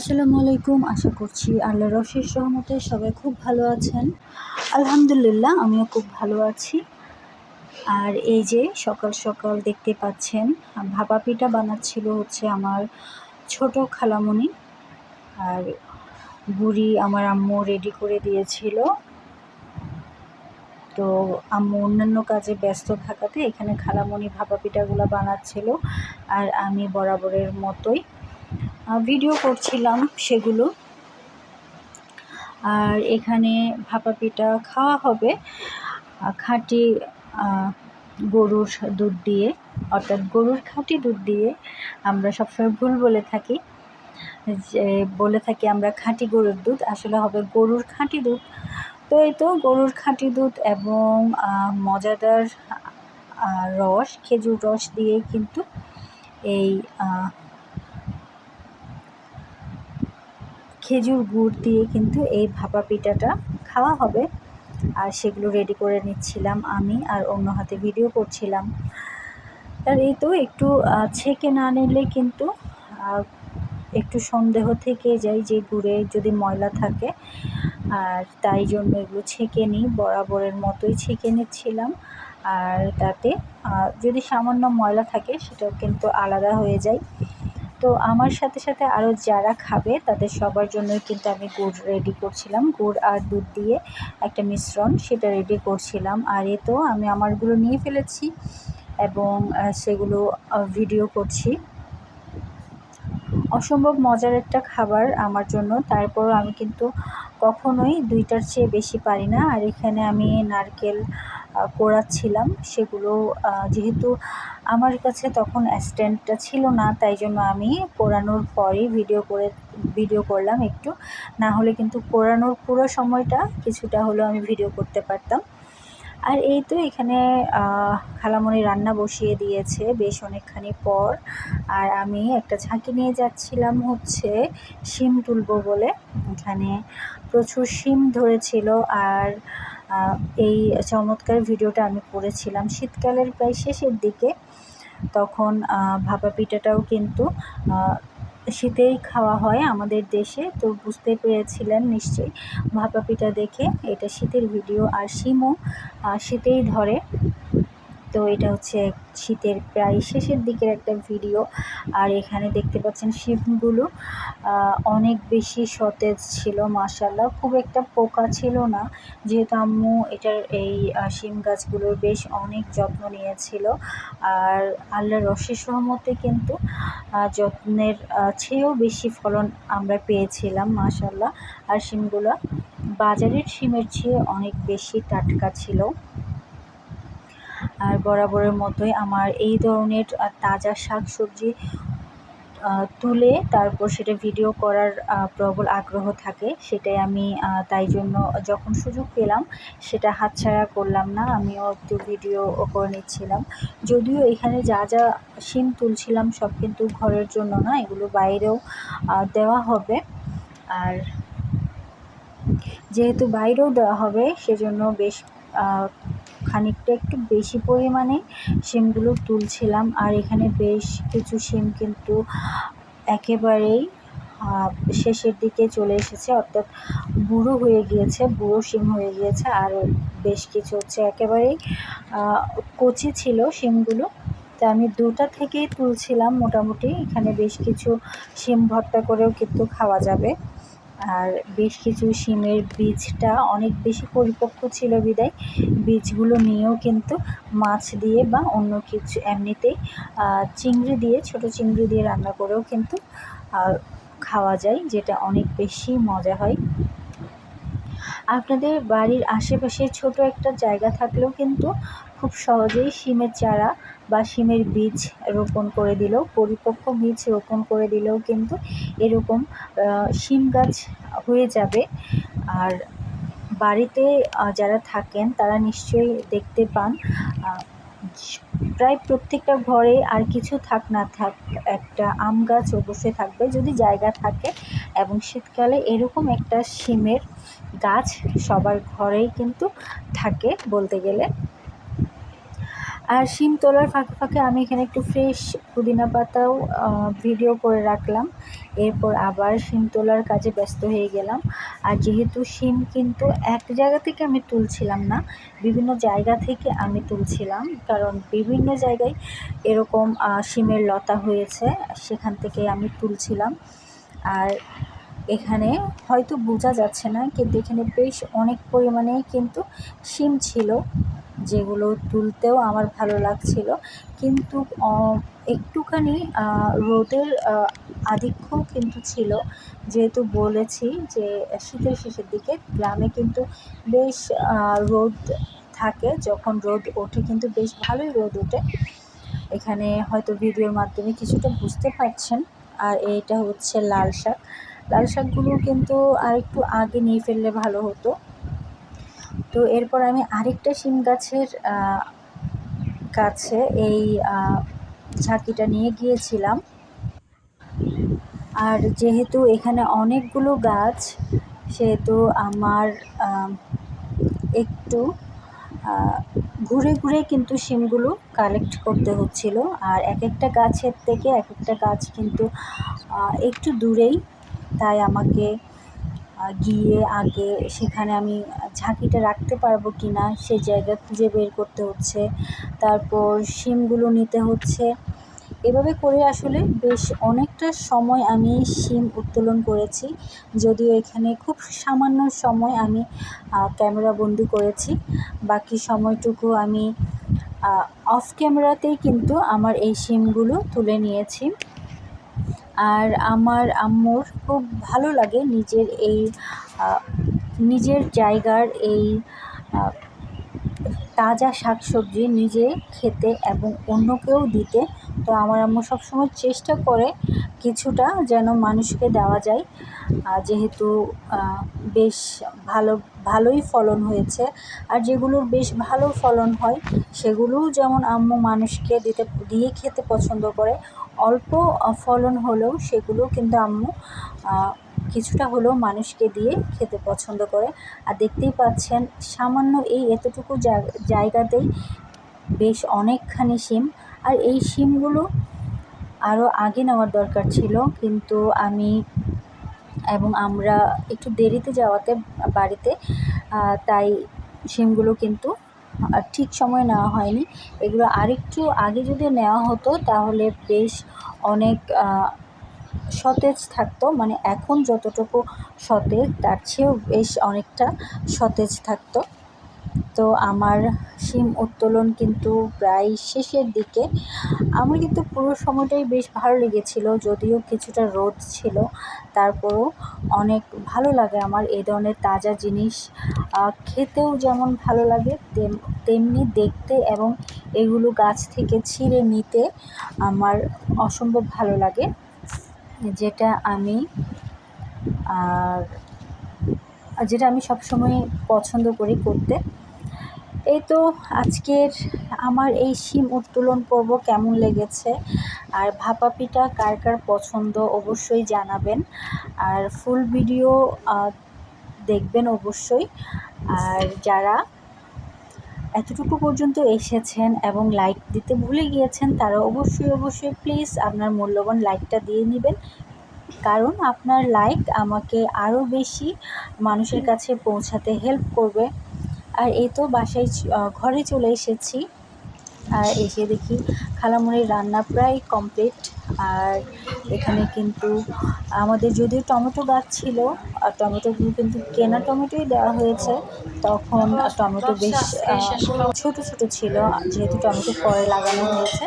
আসসালামু আলাইকুম, আশা করছি আল্লাহ রশির সহমতে সবাই খুব ভালো আছেন। আলহামদুলিল্লাহ, আমিও খুব ভালো আছি। আর এই যে সকাল সকাল দেখতে পাচ্ছেন, ভাপা পিঠা বানাচ্ছিল হচ্ছে আমার ছোট খালামণি আর বুড়ি আমার আম্মু রেডি করে দিয়েছিল। তো আম্মু অন্যান্য কাজে ব্যস্ত থাকাতে এখানে খালামণি ভাপা পিঠাগুলো বানাচ্ছিল। আর আমি বরাবরের মতোই ভিডিও করছিলাম সেগুলো। আর এখানে ভাপা পিঠা খাওয়া হবে। খাঁটি গরুর দুধ দিয়ে, অর্থাৎ গরুর খাঁটি দুধ দিয়ে আমরা সবসময় ভুল বলে থাকি। যে বলে থাকি আমরা খাঁটি গরুর দুধ, আসলে হবে গরুর খাঁটি দুধ। তো এই তো গরুর খাঁটি দুধ এবং মজাদার রস, খেজুর রস দিয়ে কিন্তু এই খেজুর গুড় দিয়ে কিন্তু এই ভাপা পিঠাটা খাওয়া হবে। আর সেগুলো রেডি করে নিচ্ছিলাম আমি আর অন্য হাতে ভিডিও করছিলাম। আর এই তো একটু ছেঁকে না নিলে কিন্তু একটু সন্দেহ থেকে যায় যে গুড়ে যদি ময়লা থাকে। আর তাই জন্য এগুলো ছেঁকে নিই, বরাবরের মতোই ছেঁকে নিচ্ছিলাম। আর তাতে যদি সামান্য ময়লা থাকে সেটাও কিন্তু আলাদা হয়ে যায়। তো আমার সাথে সাথে আরও যারা খাবে, তাদের সবার জন্যই কিন্তু আমি গুড় রেডি করছিলাম। গুড় আর দুধ দিয়ে একটা মিশ্রণ সেটা রেডি করছিলাম। আর এ তো আমি আমারগুলো নিয়ে ফেলেছি এবং সেগুলো ভিডিও করছি। অসম্ভব মজার একটা খাবার আমার জন্য। তারপরও আমি কিন্তু কখনোই দুইটার চেয়ে বেশি পারি না। আর এখানে আমি নারকেল কোড়াচ্ছিলাম সেগুলো যেহেতু আমার কাছে তখন স্ট্যান্ডটা ছিল না, তাই জন্য আমি কোরানোর পরেই ভিডিও করে ভিডিও করলাম একটু। না হলে কিন্তু কোরানোর পুরো সময়টা কিছুটা হলেও আমি ভিডিও করতে পারতাম। আর এই তো এখানে খালামণি রান্না বসিয়ে দিয়েছে বেশ অনেকখানি পর। আর আমি একটা ঝাঁকি নিয়ে যাচ্ছিলাম হচ্ছে শিম তুলবো বলে। এখানে প্রচুর শিম ধরেছিল, আর এই চমৎকার ভিডিওটা আমি করেছিলাম। শীতকালের প্রায় শেষের দিকে তখন ভাপা পিঠাটাও কিন্তু শীতেই খাওয়া হয় আমাদের দেশে। তো বুঝতে পেরেছিলেন নিশ্চয়ই ভাপা পিঠা দেখে। এটা শীতের ভিডিও। আর শিমও শীতেই ধরে। তো এটা হচ্ছে শীতের প্রায় শেষের দিকের একটা ভিডিও আর এখানে দেখতে পাচ্ছেন শিমগুলো অনেক বেশি সতেজ ছিল মাসাল্লাহ খুব একটা পোকা ছিল না। যেহেতু আম্মু এটার এই শিম গাছগুলোর বেশ অনেক যত্ন নিয়েছিল। আর আল্লাহর রসের সহমতে কিন্তু যত্নের চেয়েও বেশি ফলন আমরা পেয়েছিলাম মাসাল্লাহ আর শিমগুলো বাজারের শিমের চেয়ে অনেক বেশি টাটকা ছিল। আর বরাবরের মতোই আমার এই ধরনের তাজা শাক সবজি তুলে তারপর সেটা ভিডিও করার প্রবল আগ্রহ থাকে। সেটাই আমি তাই জন্য যখন সুযোগ পেলাম, সেটা হাতছাড়া করলাম না, আমিও একটু ভিডিও করে নিচ্ছিলাম। যদিও এখানে যা যা সিম তুলছিলাম, সব কিন্তু ঘরের জন্য না, এগুলো বাইরেও দেওয়া হবে। আর যেহেতু বাইরেও দেওয়া হবে, সেজন্য বেশ খানিকটা একটু বেশি পরিমাণে শিমগুলো তুলছিলাম। আর এখানে বেশ কিছু শিম কিন্তু একেবারেই শেষের দিকে চলে এসেছে। অর্থাৎ বুড়ো হয়ে গিয়েছে, বুড়ো শিম হয়ে গিয়েছে। আর বেশ কিছু হচ্ছে একেবারেই কচি ছিল শিমগুলো তা আমি দুটা থেকেই তুলছিলাম মোটামুটি। এখানে বেশ কিছু শিম ভর্তা করেও কিন্তু খাওয়া যাবে। আর বেশ কিছু শিমের বীজটা অনেক বেশি পরিপক্ক ছিল বিদায়। বীজগুলো নিয়েও কিন্তু মাছ দিয়ে বা অন্য কিছু এমনিতেই চিংড়ি দিয়ে, ছোট চিংড়ি দিয়ে রান্না করেও কিন্তু খাওয়া যায়, যেটা অনেক বেশি মজা হয়। আপনাদের বাড়ির আশেপাশে ছোট একটা জায়গা থাকলেও কিন্তু খুব সহজেই শিমের চারা বা শিমের বীজ রোপণ করে দিলেও, পরিপক্ক বীজ রোপণ করে দিলেও কিন্তু এরকম শিম গাছ হয়ে যাবে। আর বাড়িতে যারা থাকেন, তারা নিশ্চয়ই দেখতে পান প্রায় প্রত্যেকটা ঘরে আর কিছু থাক না থাক, একটা আম গাছ অবশ্যই থাকবে। যদি জায়গা থাকে এবং শীতকালে এরকম একটা শিমের গাছ সবার ঘরেই কিন্তু থাকে বলতে গেলে। আর শিম তোলার ফাঁকে ফাঁকে আমি এখানে একটু ফ্রেশ পুদিনা পাতাও ভিডিও করে রাখলাম। এরপর আবার শিম তোলার কাজে ব্যস্ত হয়ে গেলাম। আর যেহেতু শিম কিন্তু এক জায়গা থেকে আমি তুলছিলাম না, বিভিন্ন জায়গা থেকে আমি তুলছিলাম, কারণ বিভিন্ন জায়গায় এরকম শিমের লতা হয়েছে, সেখান থেকে আমি তুলছিলাম। আর এখানে হয়তো বোঝা যাচ্ছে না, কিন্তু এখানে বেশ অনেক পরিমাণে কিন্তু শিম ছিল, যেগুলো তুলতেও আমার ভালো লাগছিল। কিন্তু একটুখানি রোদের আধিক্য কিন্তু ছিল। যেহেতু বলেছি যে, শীতের শেষের দিকে গ্রামে কিন্তু বেশ রোদ থাকে। যখন রোদ ওঠে কিন্তু বেশ ভালোই রোদ ওঠে। এখানে হয়তো ভিডিওর মাধ্যমে কিছুটা বুঝতে পারছেন। আর এইটা হচ্ছে লাল শাক। লাল শাকগুলো কিন্তু আর একটু আগে নিয়ে ফেললে ভালো হতো। তো এরপর আমি আরেকটা শিম গাছের কাছে এই ঝাঁকিটা নিয়ে গিয়েছিলাম। আর যেহেতু এখানে অনেকগুলো গাছ, সেহেতু আমার একটু ঘুরে ঘুরে কিন্তু সিমগুলো কালেক্ট করতে হচ্ছিল। আর এক একটা গাছের থেকে এক একটা গাছ কিন্তু একটু দূরেই। তাই আমাকে গিয়ে আগে সেখানে আমি ঝাঁকিটা রাখতে পারব কি না সে জায়গা খুঁজে বের করতে হচ্ছে। তারপর সিমগুলো নিতে হচ্ছে। এভাবে করে আসলে বেশ অনেকটা সময় আমি সিম উত্তোলন করেছি। যদিও এখানে খুব সামান্য সময় আমি ক্যামেরা বন্দি করেছি। বাকি সময়টুকু আমি অফ ক্যামেরাতেই কিন্তু আমার এই সিমগুলো তুলে নিয়েছি। আর আমার আম্মুর খুব ভালো লাগে নিজের এই নিজের জায়গার এই তাজা শাক সবজি নিজে খেতে এবং অন্যকেও দিতে। তো আমার আম্মু সবসময় চেষ্টা করে কিছুটা যেন মানুষকে দেওয়া যায়। যেহেতু বেশ ভালো, ভালোই ফলন হয়েছে। আর যেগুলোর বেশ ভালো ফলন হয়, সেগুলোও যেমন আম্মু মানুষকে দিতে, দিয়ে খেতে পছন্দ করে, অল্প ফলন হলেও সেগুলো কিন্তু আম্মু কিছুটা হলেও মানুষকে দিয়ে খেতে পছন্দ করে। আর দেখতেই পাচ্ছেন, সামান্য এই এতটুকু জায়গাতেই বেশ অনেকখানি শিম। আর এই সিমগুলো আরও আগে নেওয়ার দরকার ছিল, কিন্তু আমি এবং আমরা একটু দেরিতে যাওয়াতে বাড়িতে তাই সিমগুলো কিন্তু ঠিক সময় নেওয়া হয়নি। এগুলো আরেকটু আগে যদি নেওয়া হতো, তাহলে বেশ অনেক সতেজ থাকতো মানে এখন যতটুকু সতেজ, তার চেয়েও বেশ অনেকটা সতেজ থাকতো। তো আমার সিম উত্তোলন কিন্তু প্রায় শেষের দিকে। আমার কিন্তু পুরো সময়টাই বেশ ভালো লেগেছিল, যদিও কিছুটা রোদ ছিল। তারপরও অনেক ভালো লাগে আমার এই ধরনের তাজা জিনিস। খেতেও যেমন ভালো লাগে তেমনি দেখতে এবং এগুলো গাছ থেকে ছিঁড়ে নিতে আমার অসম্ভব ভালো লাগে, যেটা আমি আর যেটা আমি সবসময় পছন্দ করি করতে। এই তো আজকের আমার এই শিম উত্তোলন পর্ব কেমন লেগেছে? আর ভাপা পিঠা কার কার পছন্দ অবশ্যই জানাবেন। আর ফুল ভিডিও দেখবেন অবশ্যই। আর যারা এতটুকু পর্যন্ত এসেছেন এবং লাইক দিতে ভুলে গিয়েছেন, তারা অবশ্যই অবশ্যই প্লিজ আপনার মূল্যবান লাইকটা দিয়ে নেবেন। কারণ আপনার লাইক আমাকে আরও বেশি মানুষের কাছে পৌঁছাতে হেল্প করবে। আর এই তো বাসায় ঘরে চলে এসেছি। আর এসে দেখি খালামুড়ির রান্না প্রায় কমপ্লিট আর এখানে কিন্তু আমাদের যদিও টমেটো গাছ ছিল, আর টমেটোগুলো কিন্তু কেনা টমেটোই দেওয়া হয়েছে। তখন টমেটো বেশ ছোট ছোট ছিল, যেহেতু টমেটো পরে লাগানো হয়েছে।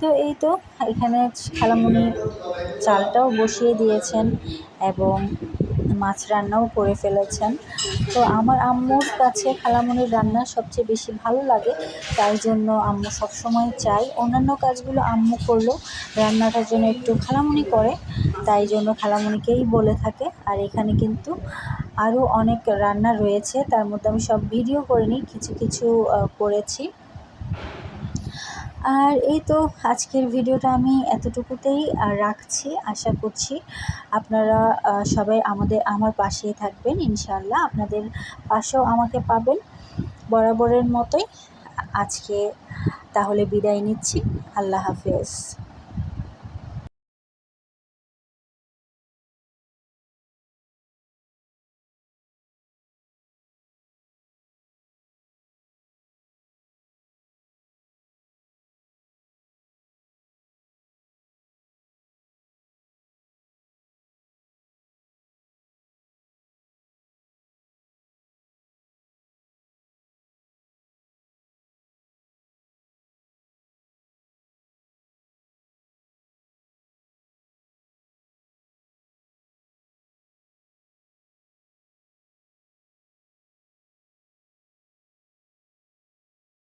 তো এই তো, এখানে খালামুনি চালটাও বসিয়ে দিয়েছেন এবং মাছ রান্নাও করে ফেলেছেন। তো আমার আম্মুর কাছে খালামুনির রান্না সবচেয়ে বেশি ভালো লাগে, তাই জন্য আম্মু সবসময় চাই অন্যান্য কাজগুলো আম্মু করলেও রান্নাটার জন্য একটু খালামুনি করে, তাই জন্য খালামুনিকেই বলে থাকে। আর এখানে কিন্তু আরও অনেক রান্না রয়েছে, তার মধ্যে আমি সব ভিডিও করিনি কিছু কিছু করেছি। আর এই তো আজকের ভিডিওটা আমি এতটুকুতেই রাখছি, আশা করছি আপনারা সবাই আমাদের, আমার পাশেই থাকবেন ইনশাল্লাহ আপনাদের পাশেও আমাকে পাবেন, বরাবরের মতোই। আজকে তাহলে বিদায় নিচ্ছি। আল্লাহ হাফেজ।